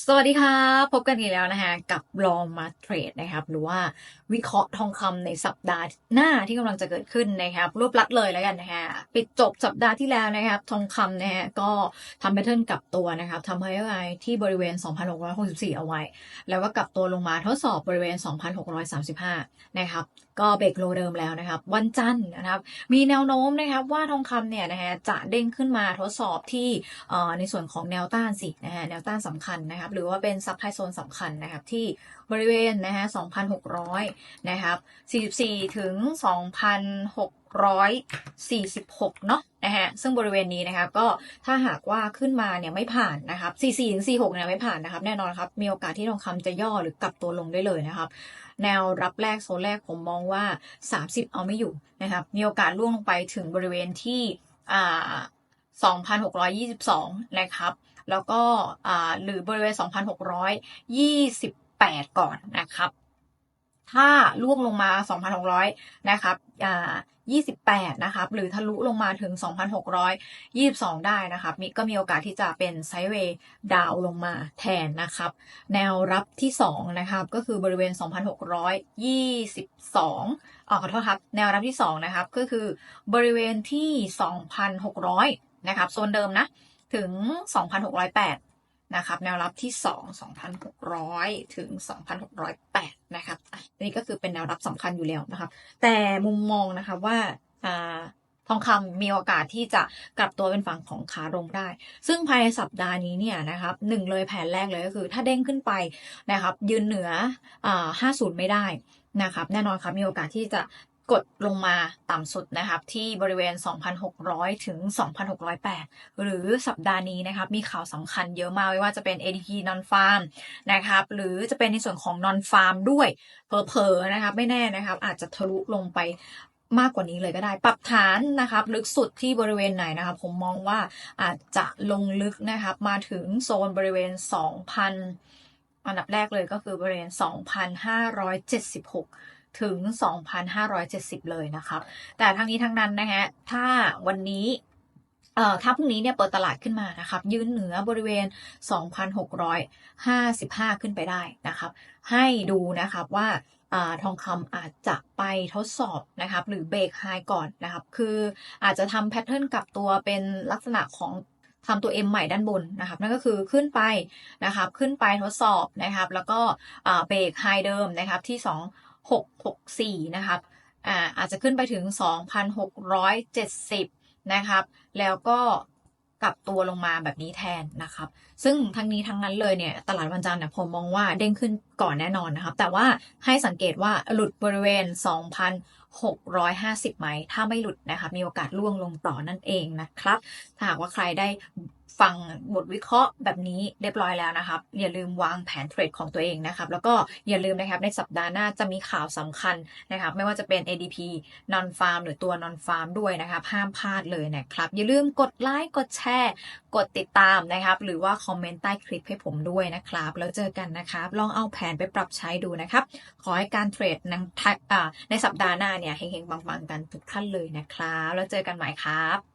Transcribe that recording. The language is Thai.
สวัสดีค่ะพบกันอีกแล้วนะคะกับลองมาเทรดนะครับหรือว่าวิเคราะห์ทองคำในสัปดาห์หน้าที่กำลังจะเกิดขึ้นนะครับรวบลัดเลยแล้วกันนะคะปิดจบสัปดาห์ที่แล้วนะครับ ทองคำนะฮะก็ทำแพทเทิร์นกลับตัวนะครับทำให้ไวที่บริเวณ 2,664 เอาไว้ แล้วก็กลับตัวลงมาทดสอบบริเวณ 2,635 นะครับก็เบรกโลเดิมแล้วนะครับ วันจันทร์นะครับ มีแนวโน้มนะครับว่าทองคำเนี่ยนะฮะจะเด้งขึ้นมาทดสอบที่ในส่วนของแนวต้านสินะฮะแนวต้านสำคัญนะครับ หรือว่าเป็นซับไพโซนสำคัญนะครับที่บริเวณนะฮะ2,600 นะครับ 44 ถึง 2,646 เนาะนะฮะซึ่งบริเวณนี้นะครับก็ถ้าหากว่าขึ้นมาเนี่ยไม่ผ่านนะครับ44ถึง46เนี่ยไม่ผ่านนะครับแน่นอนครับมีโอกาสที่ทองคำจะย่อหรือกลับตัวลงได้เลยนะครับ แนวรับแรกโซนแรกผมมองว่า 30 เอาไม่อยู่นะครับมีโอกาสล่วงลงไปถึงบริเวณที่อ่า2,622 นะครับ แล้วก็อ่าหรือบริเวณ 2,628 ก่อนนะครับ ถ้าล่วงลงมา 2,600 นะครับอ่า28 นะครับ หรือทะลุลงมาถึง 2,622 ได้นะครับมีก็มีโอกาสที่จะเป็นไซด์เวย์ดาวลงมาแทนนะครับ แนวรับที่ 2 นะครับ ก็คือบริเวณ 2,622อขอโทษครับ แนวรับที่ 2 นะครับ ก็คือบริเวณที่ 2,600 นะครับ โซนเดิมนะ ถึง 2,608 นะครับแนวรับที่ 2 2,600 ถึง 2,608 นะครับอะนี่ก็คือเป็นแนวรับสำคัญอยู่แล้วนะครับ แต่มุมมองนะคะว่าทองคำมีโอกาสที่จะกลับตัวเป็นฝั่งของขาลงได้ ซึ่งภายในสัปดาห์นี้เนี่ยนะครับหนึ่งเลยแผนแรกเลยก็คือ ถ้าเด้งขึ้นไปนะครับยืนเหนืออ่า50 ไม่ได้นะครับแน่นอนครับมีโอกาสที่จะ กดลงมาต่ำสุดนะครับที่บริเวณ 2,600 ถึง 2,608 หรือสัปดาห์นี้นะครับมีข่าวสำคัญเยอะมากไม่ว่าจะเป็น ADP non farm นะครับหรือจะเป็นในส่วนของ non farm ด้วยเผลอๆนะครับไม่แน่นะครับอาจจะทะลุลงไปมากกว่านี้เลยก็ได้ ปรับฐานนะครับลึกสุดที่บริเวณไหนนะครับ ผมมองว่าอาจจะลงลึกนะครับมาถึงโซนบริเวณ 2,000 อันดับแรกเลยก็คือบริเวณ 2,576 ถึง 2,570 เลยนะครับแต่ทั้งนี้ทั้งนั้นนะฮะถ้าวันนี้เอ่อถ้าพรุ่งนี้เนี่ยเปิดตลาดขึ้นมานะครับ ยืนเหนือบริเวณ 2,655 ขึ้นไปได้นะครับ ให้ดูนะครับว่าอ่าทองคำอาจจะไปทดสอบนะครับ หรือเบรกไฮก่อนนะครับ คืออาจจะทำแพทเทิร์นกลับตัวเป็นลักษณะของทำตัว M ใหม่ด้านบนนะครับ นั่นก็คือขึ้นไปนะครับ ขึ้นไปทดสอบนะครับ แล้วก็อ่าเบรกไฮเดิมนะครับที่ 2664 นะครับอ่าอาจจะขึ้นไปถึง 2,670 นะครับ แล้วก็กลับตัวลงมาแบบนี้แทนนะครับ ซึ่งทั้งนี้ทั้งนั้นเลยเนี่ยตลาดวันจันทร์เนี่ยผมมองว่าเด้งขึ้นก่อนแน่นอนนะครับ แต่ว่าให้สังเกตว่าหลุดบริเวณ 2,650 ไหม ถ้าไม่หลุดนะครับมีโอกาสล่วงลงต่อนั่นเองนะครับ ถ้าหากว่าใครได้ ฟังบทวิเคราะห์แบบนี้เรียบร้อยแล้วนะครับ อย่าลืมวางแผนเทรดของตัวเองนะครับ แล้วก็อย่าลืมนะครับในสัปดาห์หน้าจะมีข่าวสำคัญนะครับ ไม่ว่าจะเป็น ADP non farm หรือตัว non farm ด้วยนะครับ ห้ามพลาดเลยนะครับ อย่าลืมกดไลค์กดแชร์ กดติดตามนะครับ หรือว่าคอมเมนต์ใต้คลิปให้ผมด้วยนะครับ แล้วเจอกันนะครับ ลองเอาแผนไปปรับใช้ดูนะครับ ขอให้การเทรดในสัปดาห์หน้าเนี่ยเฮงๆปังๆกันทุกท่านเลยนะครับ แล้วเจอกันใหม่ครับ